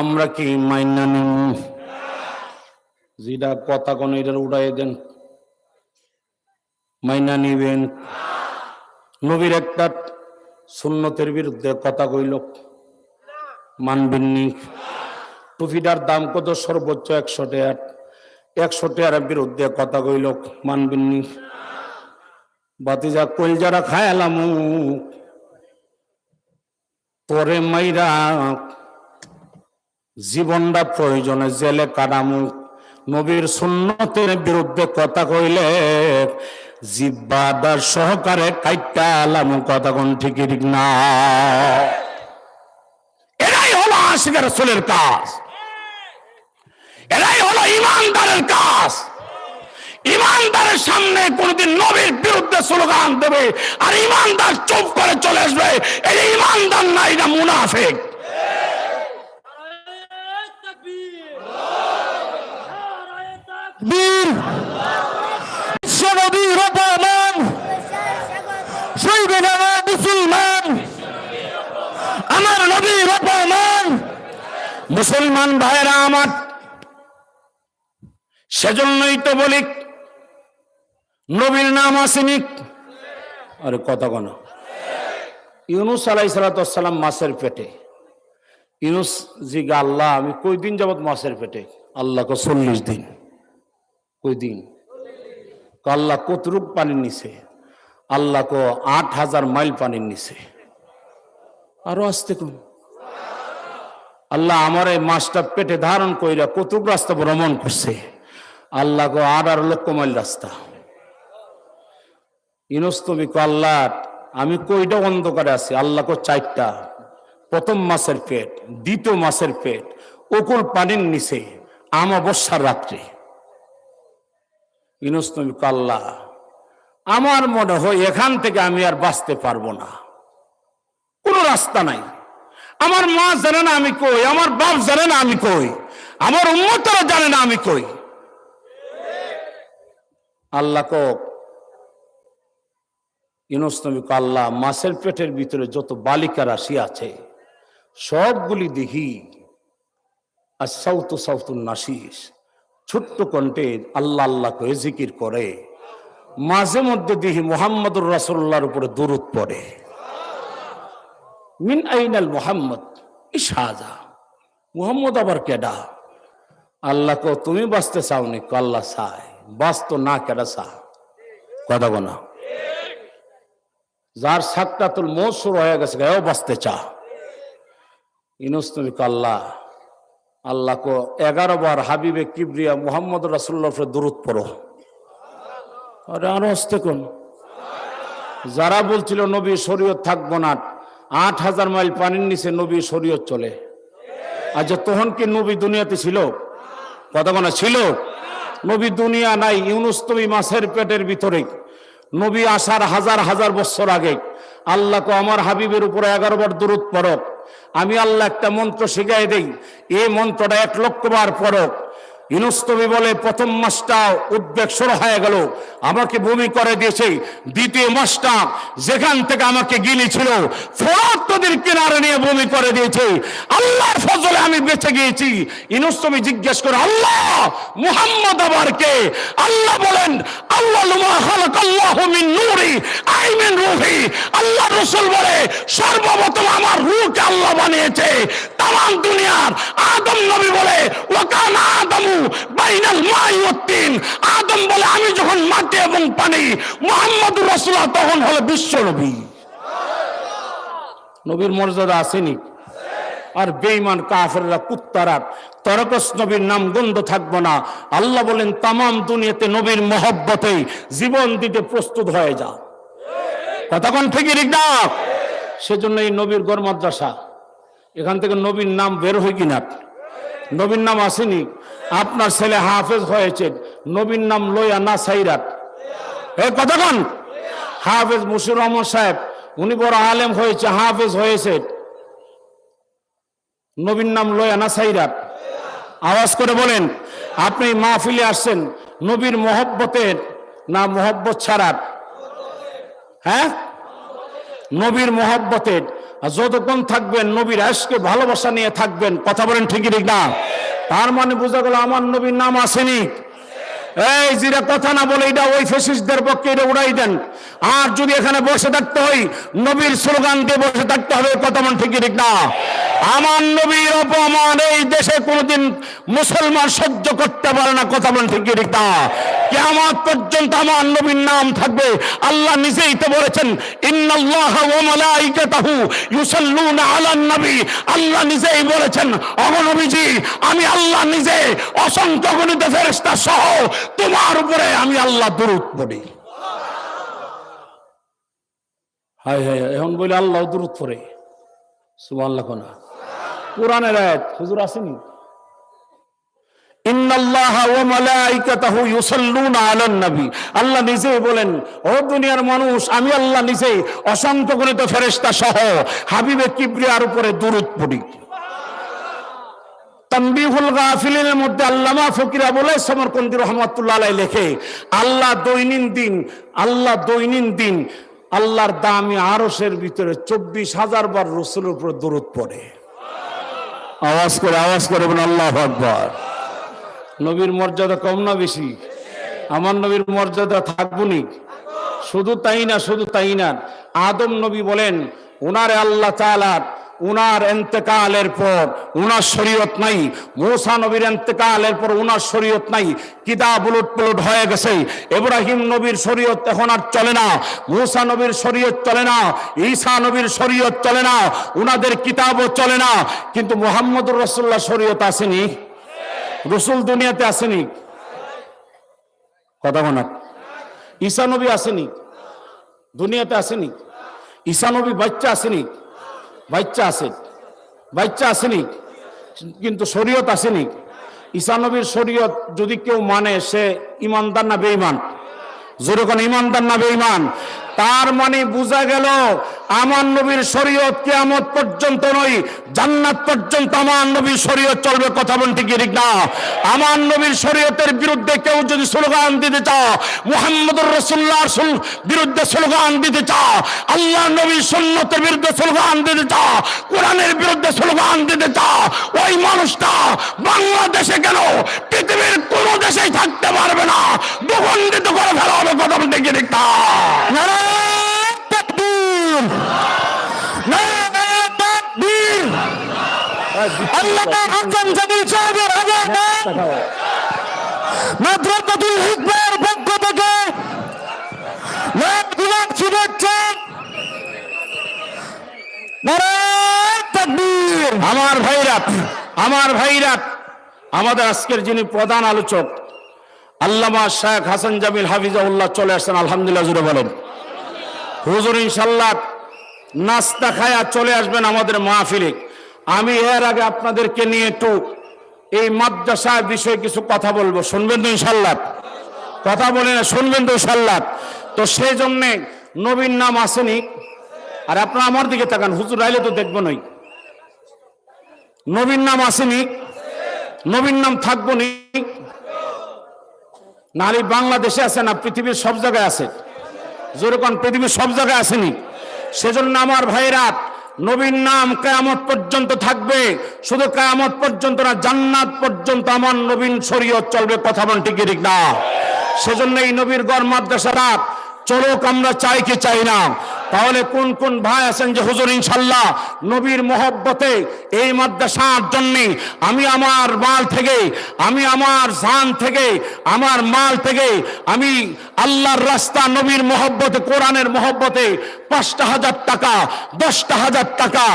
আমরা কি মাইনা নিম যেটা কথা কোন উড়াই দেন। মাইনা নিবেন। নবীর একটা সুন্নতের বিরুদ্ধে কথা কইল। মানবেননি টুপিটার দাম কত? সর্বোচ্চ একশো টাকার একশো টাকার বিরুদ্ধে কথা কইল। মানবেননি বাতিজা কইল, যারা খায় এলাম তোরে মাইরা জীবনটা প্রয়োজনে জেলে কাটামু। নবীর সুন্নতের বিরুদ্ধে কথা কইলে জিব্বাদার সহকারে কাইটা কথা কোন ঠিক না। এরাই হলো আশিক রসুলের কাজ। এরাই হলো ইমানদারের কাজ। ইমানদারের সামনে কোনদিন নবীর বিরুদ্ধে স্লোগান দেবে আর ইমানদার চুপ করে চলে আসবে। এই ইমানদার না এটা মুনাফেক। বীর বিশ্বনবী রহমান শহীদ মুসলমান। আমার নবী রহমান মুসলমান ভাইরা আমার সেজন্যই তো বলি নবীর নাম আসেনি। আরে কথা কোন। ইউনুস আলাই সালাতাম মাছের পেটে। ইউনুস জিগা আল্লাহ আমি কই দিন যাবত মাছের পেটে? আল্লাহকে চল্লিশ দিন। কই দিন। আল্লাহ কতরূপ পানির নিচে আল্লাহ কো আট হাজার মাইল পানির নিচে আরও আসতে কোন আল্লাহ আমার এই মাছটা পেটে ধারণ কইরা কতক রাস্তা ভ্রমণ করছে। আল্লাহ গো আর লক্ষ মাইল রাস্তা। ইনস্তমি কো আল্লাহ, আমি কইটা অন্ধকারে আছি। আল্লাহ কো চারটা। প্রথম মাসের পেট, দ্বিতীয় মাসের পেট, অকুল পানির নিচে আমাবস্যার রাত্রে। ইনস্তমি কো আল্লাহ আমার মনে হয় এখান থেকে আমি আর বাঁচতে পারব না। কোনো রাস্তা নাই। আমার মা জানে না আমি কই, আমার বাপ জানে না আমি কই, আমার উন্মতরা জানে না আমি কই। আল্লাহ কক ইনস্তমিক আল্লাহ মাছের পেটের ভিতরে যত বালিকা রাশি আছে, সবগুলি দেখি আর সাউত সাউতুন নাসিস। ছোট্ট কণ্ঠে আল্লাহ আল্লাহ করে জিকির করে। মাঝে মধ্যে দেখি মোহাম্মদুর রাসুল্লাহর উপরে দূরত পড়ে। মিন আইনাল মোহাম্মদ? ইসাজা মুহাম্মদ আবার কেডা? আল্লাহ কো, তুমি বাঁচতে চাওনি? আল্লাহ চায়। বাঁচত না কেডা চা? কথা বনা যার সাকটাতুল মৌসুর হয়ে গেছে গায়েও বাঁচতে চা। ইনুস তুমি কো আল্লাহ কো এগারো বার হাবিবে কিবরিয়া মুহাম্মদ রাসুল্লাহ দূরত পড়ো। আরে আরও আসতে কোন? যারা বলছিল নবী শরীয়ত থাকব না, আট হাজার মাইল পানির নিচে নবী শরীয়ত চলে। আচ্ছা তখন কি নবী দুনিয়াতে ছিল? কথা বলা, ছিল। নবী দুনিয়া নাই, ইউনুস তুমি মাছের পেটের ভিতরে। নবী আসার হাজার হাজার বছর আগে আল্লাহ আল্লাহকে আমার হাবিবের উপরে এগারো বার দূরত পড়ক আমি আল্লাহ একটা মন্ত্র শিখাই দেই। এই মন্ত্রটা এক লক্ষ বার পড়ক। ইনুস্তবি বলে, প্রথম মাসটা উদ্বেগ শুরু হয়ে গেল। আমাকে বমি করে দিয়েছে। দ্বিতীয় মাসটা যেখান থেকে আমাকে গিলেছিল ফোরাত নদীর কিনারে নিয়ে বমি করে দিয়েছে। আল্লাহর ফজলে আমি বেঁচে গিয়েছি। ইনুস্তবি জিজ্ঞেস করে, আল্লাহ, মুহাম্মদ আবার কে? আল্লাহ বলেন, আল্লাহ লুমা খালাক আল্লাহ মিন নূরি, আই মিন রূহি। আল্লাহ রাসূল বলে, সর্বপ্রথম আমার রূহকে আল্লাহ বানিয়েছে। তাম দুনিয়ার আদম নবী বলে ওয়াকান আদমু আদম বলে, আমি যখন মাটি এবং পানি মুহাম্মদুর রাসূলুল্লাহ তখন হলো বিশ্ব নবী। নবীর মর্যাদা আসেনি। আর বেঈমান কাফেররা, কুত্তারা, তরকস নবীর নাম গন্ধ থাকব না। আল্লাহ বলেন, তামাম দুনিয়াতে নবীর মহব্বতে জীবন দিতে প্রস্তুত হয়ে যা। কতক্ষণ থেকে না সেজন্য এই নবীর গড় মাদ্রাসা। এখান থেকে নবীর নাম বের হয় কিনা? নবীর নাম আসেনি। আপনার ছেলে হাফেজ হয়েছে নবীর নাম লইয়া না সাইরাত। এই কতক্ষণ হাফেজ মুশির রহমান সাহেব, উনি বড় আলেম হয়েছে, হাফেজ হয়েছে নবীর নাম লয়া না সাইরাত। আওয়াজ করে বলেন, আপনি মাহফিলে আসছেন, নবীর মহব্বতের না মহব্বত ছাড়ার? হ্যাঁ? নবীর মহব্বতের। যতক্ষণ থাকবেন, নবীর আশকে ভালোবাসা নিয়ে থাকবেন। কথা বলেন ঠিকই ঠিক না? তার মানে বোঝা গেল আমার নবীর নাম আসেনি। এই যেটা কথা না বলে এটা ওই ফেসিসদের পক্ষে এটা উড়াই দেন। আর যদি এখানে বসে থাকতে হয়, নবীর স্লোগান দিয়ে বসে থাকতে হবে কথা মন ঠিকই ঠিক না? আমার নবীর অপমান এই দেশে কোনোদিন মুসলমান সহ্য করতে পারে না, কথা বলেন ঠিকই ঠিক না? কেমন পর্যন্ত আমার নবীর নাম থাকবে। আল্লাহ নিজেই তো বলেছেন, ইন্নাল্লাহ ওয়া মালাইকাতাহু ইউসাল্লুনা আলান নবী। আল্লাহ নিজেই বলেছেন অগনবীজি আমি আল্লাহ নিজে অসংখ্য গণিত ফেরেশতা সহ তোমার উপরে আমি আল্লাহ দরুদ পড়ি। হায় হায়, এখন বলে আল্লাহ দরুদ পড়ে। কোনা কোরআনের আয়াত হুজুর আসেনি? আল্লাহ নিজেই বলেন ও দুনিয়ার মানুষ আমি আল্লাহ নিজেই অসংখ্য গণিত ফেরেশতা সহ হাবিবে কিবরিয়ার উপরে দরুদ পড়ি। মধ্যে আল্লামা ফকিরা লেখে, আল্লাহ আল্লাহ আল্লাহর দামি ভিতরে চব্বিশ হাজার বার উপর দরুদ পড়ে। আওয়াজ করে, আওয়াজ আল্লাহ নবীর মর্যাদা কম না বেশি? আমার নবীর মর্যাদা থাকবনি শুধু তাই না, শুধু তাই না, আদম নবী বলেন, ওনারে আল্লাহ তাআলা উনার এন্তেকালের পর, উনার শরীয়ত নাই। মৌসা নবীর এন্তেকালের পর উনার শরীয়ত নাই। কিতাব উলট পুলট হয়ে গেছে। ইব্রাহিম নবীর শরীয়ত এখন আর চলে না। মৌসা নবীর শরীয়ত চলে না। ঈসা নবীর শরীয়ত চলে না। উনাদের কিতাবও চলে না। কিন্তু মোহাম্মদুর রসুল্লাহ শরীয়ত আসেনি। রসুল দুনিয়াতে আসেনি। কথা বলার ঈসা নবী আসেনি। দুনিয়াতে আসেনি। ঈসা নবী বাচ্চা আসেনি। বাচ্চা আছে। বাচ্চা আসেনি, কিন্তু শরীয়ত আসেনি। ইসানবীর শরীয়ত যদি কেউ মানে সে ইমানদার না বেঈমান? যেরকম ইমানদার না বেঈমান? তার মানে বোঝা গেল, আমার নবীর শরীয়ত কিয়ামত পর্যন্ত নয়, জান্নাত পর্যন্ত আমার নবীর শরীয়ত চলবে, কথা বলতে ঠিক না? আমার নবীর শরীয়তের বিরুদ্ধে কেউ যদি স্লোগান দিতে চাও মুহাম্মদুর রাসূলুল্লাহর সুল- বিরুদ্ধে স্লোগান দিতে চাও আল্লাহ নবীর সুন্নতের বিরুদ্ধে স্লোগান দিতে চাও কোরআনের বিরুদ্ধে স্লোগান দিতে চাও ওই মানুষটা বাংলাদেশে কেন পৃথিবীর কোন দেশেই থাকতে পারবে না দুগন্ডিত করে ফেলা হবে, কথা বলতে ঠিক না? শুভেচ্ছা। আমার ভাইরা আমার ভাইরা, আমাদের আজকের যিনি প্রধান আলোচক, আল্লামা শেখ হাসান জামিল হাফিজাউল্লাহ চলে আসছেন, আলহামদুলিল্লাহ, জুড়ে বলেন। হুজুর ইনশাল্লাহ নাস্তা খায়া চলে আসবেন আমাদের মাহফিলে। আমি এর আগে আপনাদেরকে নিয়ে একটু এই মাদ্রাসা বিষয়ে কিছু কথা বলব। শুনবেন তো ইনশাল্লাহ কথা বলে না, শুনবেন তো ইনশাল্লাহ তো সেই জন্যে নবীন নাম আসেনি। আর আপনারা আমার দিকে তাকান, হুজুর আইলে তো দেখব নই। নবীন নাম আসেনি। নবীন নাম থাকব নি। নারী বাংলাদেশে আছে না, পৃথিবীর সব জায়গায় আছে। যেরকম পৃথিবীর সব জায়গায় আসেনি, সেজন্য আমার ভাইরা নবীন নাম কেয়ামত পর্যন্ত থাকবে, শুধু কেয়ামত পর্যন্ত না, জান্নাত পর্যন্ত আমার নবীন শরীয়ত চলবে, কথা বল ঠিক না? সেজন্য এই নবীর গড় মাদ্রাসারা চলুক আমরা চাই কি চাই না। তাহলে কোন কোন ভাই আছেন যে, হুজুর, ইনশাল্লাহ নবীর মহব্বতে এই মাদ্রাসার জন্য আমি আমার মাল থেকে, আমি আমার জান থেকে, আমার মাল থেকে, আমি আল্লাহর রাস্তা নবীর মহব্বতে, কোরআনের মহব্বতে পাঁচটা হাজার টাকা, দশটা হাজার টাকা,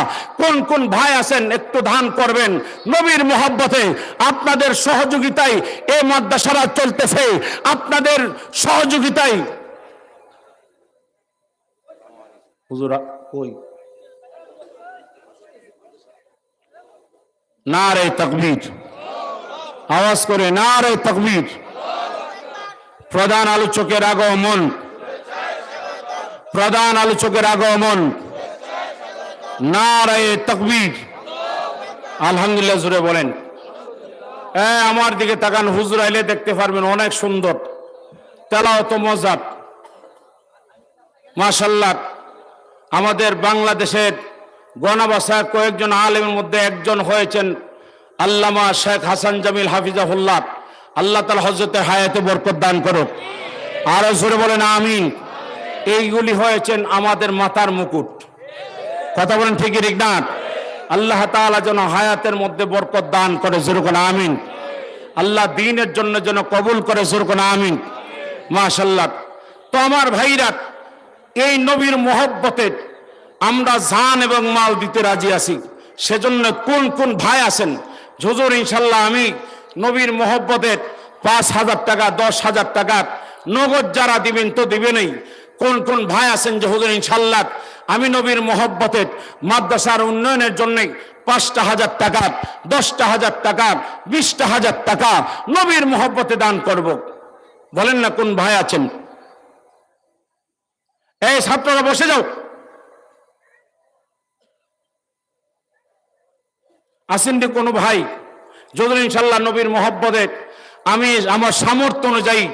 কোন কোন ভাই আছেন একটু দান করবেন। নবীর মহব্বতে আপনাদের সহযোগিতায় এই মাদ্রাসারা চলতেছে। আপনাদের সহযোগিতায় হুজুরা, কই? না রে তকবীর। আওয়াজ করে না রে তকবীর। প্রধান আলোচকের আগমন। প্রধান আলোচকের আগমন। না রে তকবীর। আলহামদুলিল্লাহ জুড়ে বলেন। এ, আমার দিকে তাকান, হুজুর আইলে দেখতে পারবেন, অনেক সুন্দর। তেলাওত মজাব মাশাল্লাহ। আমাদের বাংলাদেশের গণাবাসা কয়েকজন আলেমের মধ্যে একজন হয়েছেন আল্লামা শেখ হাসান জামিল হাফিজাহুল্লাহ। আল্লাহ তালা হজরতের হায়াতে বরকত দান করো আরও জোরে বলেন, আমিন। এইগুলি হয়েছেন আমাদের মাতার মুকুট। কথা বলেন ঠিকই ঠিক না? আল্লাহ তাআলা যেন হায়াতের মধ্যে বরকত দান করে জোরকন আমিন। আল্লাহ দিনের জন্য যেন কবুল করে জোরকন আমিন। মাশাল্লাহ তো আমার ভাইরা এই নবীর মোহব্বতে আমরা জান এবং মাল দিতে রাজি আছি। সেজন্য কোন কোন ভাই আছেন? হুজুর ইনশাল্লাহ আমি নবীর মোহব্বতের পাঁচ হাজার টাকা, দশ হাজার টাকা নগদ যারা দিবেন তো দিবেনই কোন কোন ভাই আছেন যে, হুজুর ইনশাল্লাহ আমি নবীর মোহব্বতের মাদ্রাসার উন্নয়নের জন্যে পাঁচটা হাজার টাকা, দশটা হাজার টাকা, বিশটা হাজার টাকা নবীর মোহব্বতে দান করব। বলেন না কোন ভাই আছেন? এই ছাত্ররা বসে যাও। আসেন রে কোনো ভাই, যদি ইনশাল্লাহ নবীর মোহব্বতে আমি আমার সামর্থ্য অনুযায়ী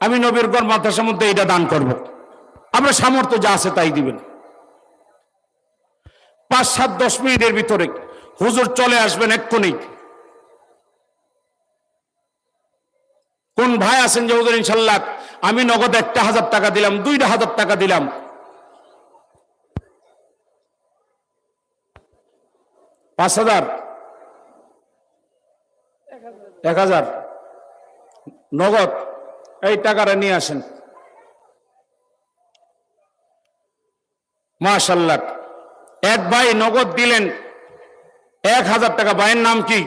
আমি নবীর গড় মাদ্রাসার মধ্যে এটা দান করব। আমরা সামর্থ্য যা আছে তাই দিবেন। পাঁচ, সাত, দশ মিনিটের ভিতরে হুজুর চলে আসবেন এক্ষুনি। কোন ভাই আছেন যে হুজুর ইনশাল্লাহ আমি নগদ একটা হাজার টাকা দিলাম, দুইটা হাজার টাকা দিলাম। পাঁচ হাজার। এক হাজার। নগদ। এই টাকাটা নিয়ে আসেন। মাশাল্লাহ এক ভাই নগদ দিলেন। এক হাজার টাকা। ভাইয়ের নাম কি?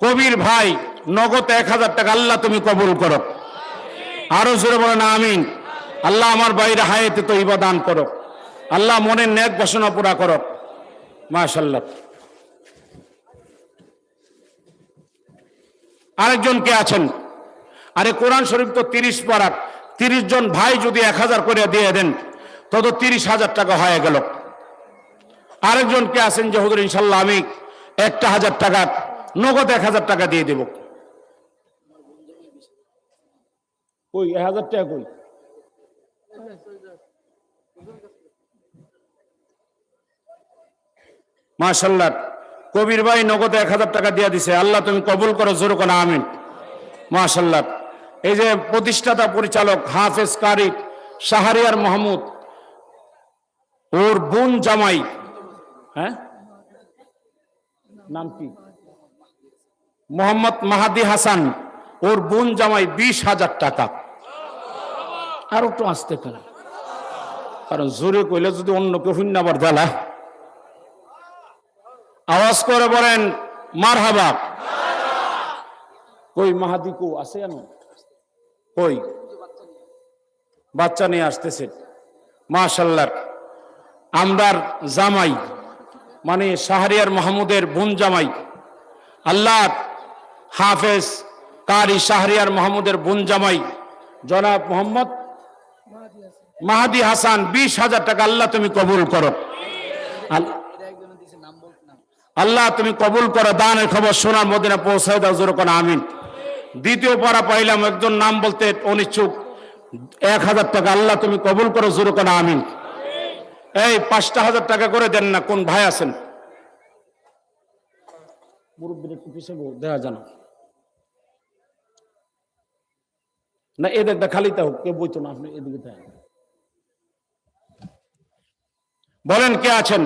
কবির ভাই। নগদ এক হাজার টাকা আল্লাহ তুমি কবুল করো। আরও জোরে বলেন, আমিন। আল্লাহ আমার বাইরে হায়েতে তো ইবাদান করো। আল্লাহ মনের ন্যাক বাসনা পুরা করো। মাশাল্লাহ আরেকজন কে আছেন? আরে কোরআন শরীফ তো তিরিশ পারা তিরিশ জন ভাই যদি এক হাজার করে দিয়ে দেন তত তিরিশ হাজার টাকা হয়ে গেল। আরেকজন কে আছেন যে, হুজুর ইনশাল্লাহ আমি একটা হাজার টাকা, নগদ এক হাজার টাকা দিয়ে দেব। ওই এক হাজার টাকা কই? মাশাল্লাহ, কবির ভাই নগদ এক হাজার টাকা দিয়ে দিছে। আল্লাহ তুমি কবুল করো, জোর কোনা, আমিন। মাশাল্লাহ, এই যে প্রতিষ্ঠাতা পরিচালক হাফেজ কারি শাহরিয়ার মাহমুদ, ওর বোন জামাই হ্যাঁ? নাম কি? মোহাম্মদ মাহাদি হাসান, ওর বোন জামাই বিশ হাজার টাকা। আর একটু আসতে পারে। কারণ জোরে কইলে যদি অন্য কেউ আবার দেলা আওয়াজ করে বলেন মার হাবা কই মাহাদি কো, আছে জানো কই? বাচ্চা নিয়ে আসতেছে। মাশাল্লাহ। আমরার জামাই মানে শাহরিয়ার মাহমুদের বোন জামাই। আল্লাহ হাফেজ কারি শাহরিয়ার মাহমুদের বোন জামাই। জনাব মোহাম্মদ মাহাদি হাসান, বিশ হাজার টাকা আল্লাহ তুমি কবুল করো। আল্লাহ তুমি কবুল করো, দানের খবর সোনার মদিনা পৌঁছায় দাও, জোর আমিন। দ্বিতীয় পারা পাইলাম, একজন নাম বলতে অনিচ্ছুক। এক হাজার টাকা আল্লাহ তুমি কবুল করো, জোর কোন, আমিন। এই পাঁচটা হাজার টাকা করে দেন না, কোন ভাই আছেন? দেওয়া না এদের খালি হোক কেউ বইতো না, আপনি এদিকে থাকেন। বলেন কে আছেন?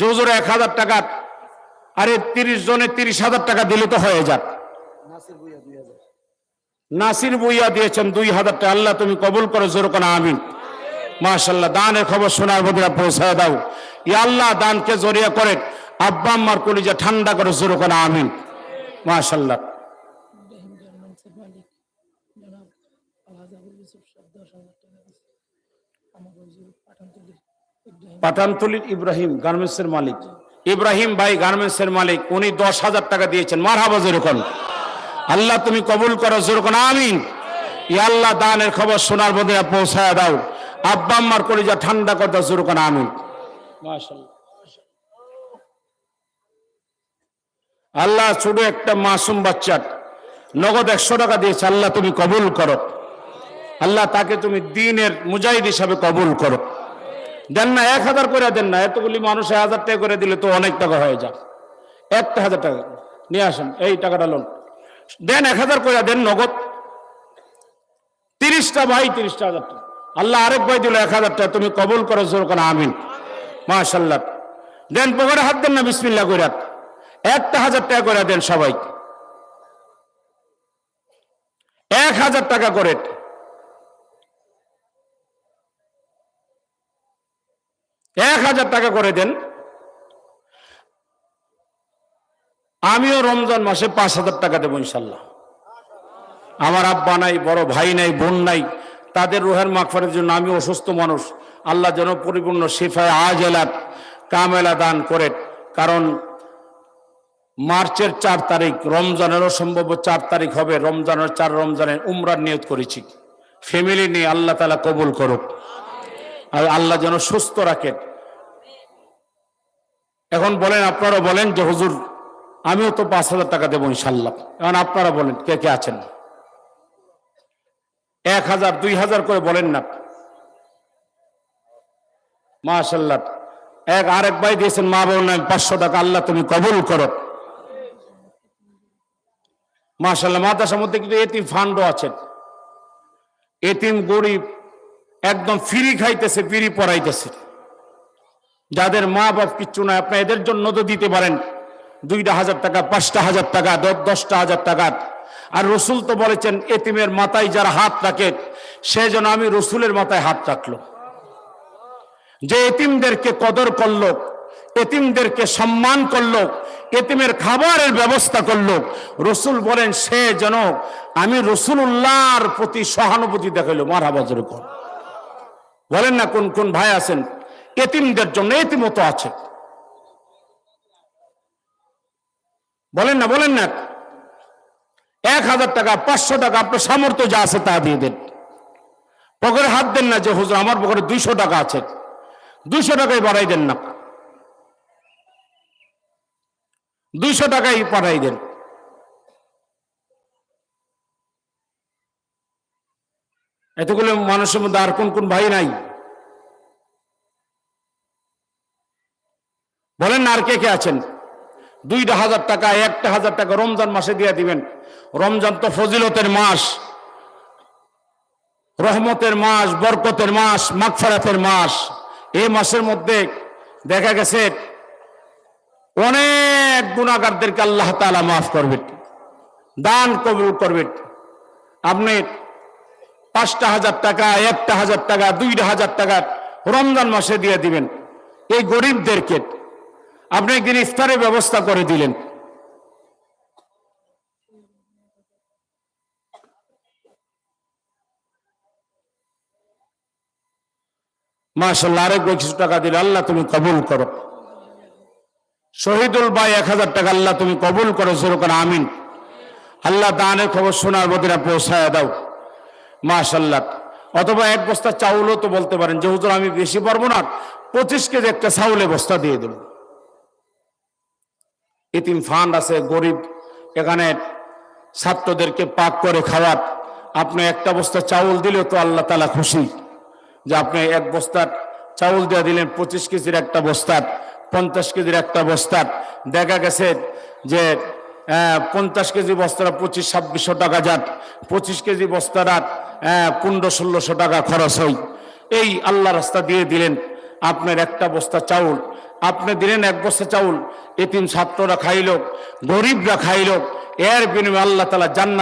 জোজোরে এক হাজার টাকা। আরে তিরিশ জনে তিরিশ হাজার টাকা দিলে তো হয়ে যাক। নাসির বুইয়া দিয়েছেন দুই হাজার টাকা। আল্লাহ তুমি কবুল করো জোর কোনা আমিন। মাশাল্লাহ দানের খবর শোনার মধ্যে পৌঁছায় দাও। ই আল্লাহ দানকে জড়িয়ে করে আব্বা আম্মার কলিজা ঠান্ডা করে জোর কোনা আমিন। মাশাল্লাহ ইব্রাহিম গার্মেন্টসের মালিক জনাব আলহাজ আবুল ইউসুফ সাহেব দশ হাজার টাকা দিচ্ছে আমাকে হুজুর পাঠানতলি ইব্রাহিম পাঠানতলির ইব্রাহিম গার্মেন্টসের মালিক। ইব্রাহিম ভাই গার্মেন্টসের মালিক, উনি দশ হাজার টাকা দিয়েছেন। মার হাবা যেরকম। আল্লাহ তুমি কবুল করো যেরকম, আমিন। আল্লাহ, দানের খবর শোনার মধ্যে পৌঁছায় দাও। আব্বা আম্মার কলিজা ঠান্ডা করে দাও যেরকম, আমিন। আল্লাহ ছোট একটা মাসুম বাচ্চা, নগদ একশো টাকা দিয়েছে। আল্লাহ তুমি কবুল করো। আল্লাহ তাকে তুমি দিনের মুজাহিদ হিসাবে কবুল করো। দেন না, এক হাজার করে দেন না, এতগুলি মানুষ এক হাজার টাকা করে দিলে তো অনেক টাকা হয়ে যাক একটা হাজার টাকা নিয়ে আসেন, এই টাকাটা লোন। দেন এক হাজার করে দেন নগদ। তিরিশটা ভাই, তিরিশটা হাজার টাকা। আল্লাহ আরেক ভাই দিল এক হাজার টাকা, তুমি কবুল করো, জোর আমিন। মাশাল্লাহ দেন পকেটে হাত দেন না বিসমিল্লা করে একটা হাজার টাকা করে দেন সবাই এক হাজার টাকা করে। এক হাজার টাকা করে দেন। আমিও রমজান মাসে পাঁচ হাজার টাকা দেবো ইনশাল্লাহ। আমার আব্বা নাই, বড় ভাই নাই, বোন নাই, তাদের রোহের মাগফারের জন্য আমি অসুস্থ মানুষ। আল্লাহ যেন পরিপূর্ণ শিফায় আজ এলাত, কামেলা দান করে কারণ মার্চের চার তারিখ, রমজানেরও সম্ভব চার তারিখ হবে। রমজানের চার রমজানের উমরার নিয়ত করেছি। ফ্যামিলি নিয়ে আল্লাহ তালা কবুল করুক। আর আল্লাহ যেন সুস্থ রাখেন। এখন বলেন আপনারা বলেন যে, হুজুর, আমিও তো পাঁচ হাজার টাকা দেবো ইনশাল্লাহ এখন আপনারা বলেন, কে কে আছেন? এক হাজার, দুই হাজার করে বলেন না। মাশাল্লাহ এক, আরেক ভাই দিয়েছেন, মা বলেন আমি পাঁচশো টাকা, আল্লাহ তুমি কবুল করো। মাশাল্লাহ মাদ্রাসার মধ্যে কিন্তু এতিম ফান্ডও আছে। এতিম গরিব একদম ফিরি খাইতেছে, ফিরি পড়াইতেছে। যাদের মা বাপ কিচ্ছু নাই আপনি এদের জন্য তো দিতে পারেন। দুইটা হাজার টাকা, পাঁচটা হাজার টাকা দশটা হাজার টাকা। আর রসুল তো বলেছেন, এতিমের মাথায় যারা হাত রাখে, সে যেন আমি রসুলের মাথায় হাত রাখল। যে এতিমদেরকে কদর করল, এতিমদেরকে সম্মান করল, এতিমের খাবারের ব্যবস্থা করল, রসুল বলেন, সে যেন আমি রসুল্লাহর প্রতি সহানুভূতি দেখাইলো। মার আবাজের কর বলেন না কোন কোন ভাই আছেন? এতিমদের জন্য এতিমও তো আছে। বলেন না বলেন না। এক হাজার টাকা, পাঁচশো টাকা, আপনার সামর্থ্য যা আছে তা দিয়ে দেন। পকেটে হাত দেন না যে, হুজুর, আমার পকেটে দুইশো টাকা আছে। দুইশো টাকাই বাড়াই দেন না। দুইশো টাকাই পাঠাই দেন। এতগুলো মানুষের মধ্যে আর কোন কোন ভাই নাই? বলেন না আর কে কে আছেন? দুইটা হাজার টাকা, একটা হাজার টাকা রমজান মাসে দিয়ে দিবেন। রমজান তো ফজিলতের মাস, রহমতের মাস, বরকতের মাস, মাগফারাতের মাস। এই মাসের মধ্যে দেখা গেছে অনেক গুণাগারদেরকে আল্লাহ তাআলা মাফ করবেন, দান কবুল করবেন। আপনি পাঁচটা হাজার টাকা, একটা হাজার টাকা, দুইটা হাজার টাকা রমজান মাসে দিয়ে দিবেন। এই গরিবদেরকে আপনি একদিন ইফতারের ব্যবস্থা করে দিলেন। মাশাল্লাহ আরেক কিছু টাকা দিলে আল্লাহ তুমি কবুল করো। শহীদুল ভাই এক হাজার টাকা আল্লাহ তুমি কবুল করো যেরকম আমিন। আল্লাহ দানের খবর শোনার বদিরা পৌঁছায় দাও। মাশাল্লাহ। অথবা এক বস্তা চাউলও তো বলতে পারেন যে, হুজুর, আমি বেশি পারব না, পঁচিশ কেজি একটা চাউলে বস্তা দিয়ে দেব। ইতিম ফান্ড আছে, গরিব, এখানে ছাত্রদেরকে পাক করে খাওয়ার আপনি একটা বস্তা চাউল দিলেও তো আল্লাহ তালা খুশি। যে আপনি এক বস্তার চাউল দিয়ে দিলেন, পঁচিশ কেজির একটা বস্তার পঞ্চাশ কেজির একটা বস্তার দেখা গেছে যে পঞ্চাশ কেজি বস্তারা পঁচিশ ছাব্বিশশো টাকা যাত পঁচিশ কেজি বস্তারা আহ, পনেরো ষোলোশো টাকা খরচ হয়। এই আল্লাহ রাস্তা দিয়ে দিলেন আপনার একটা বস্তা চাউল। আপনি দিলেন এক বস্তা চাউল এতিম ছাত্ররা খাইল গরিবরা খাইল এর বিনিময়ে আল্লাহ তালা জান্নাত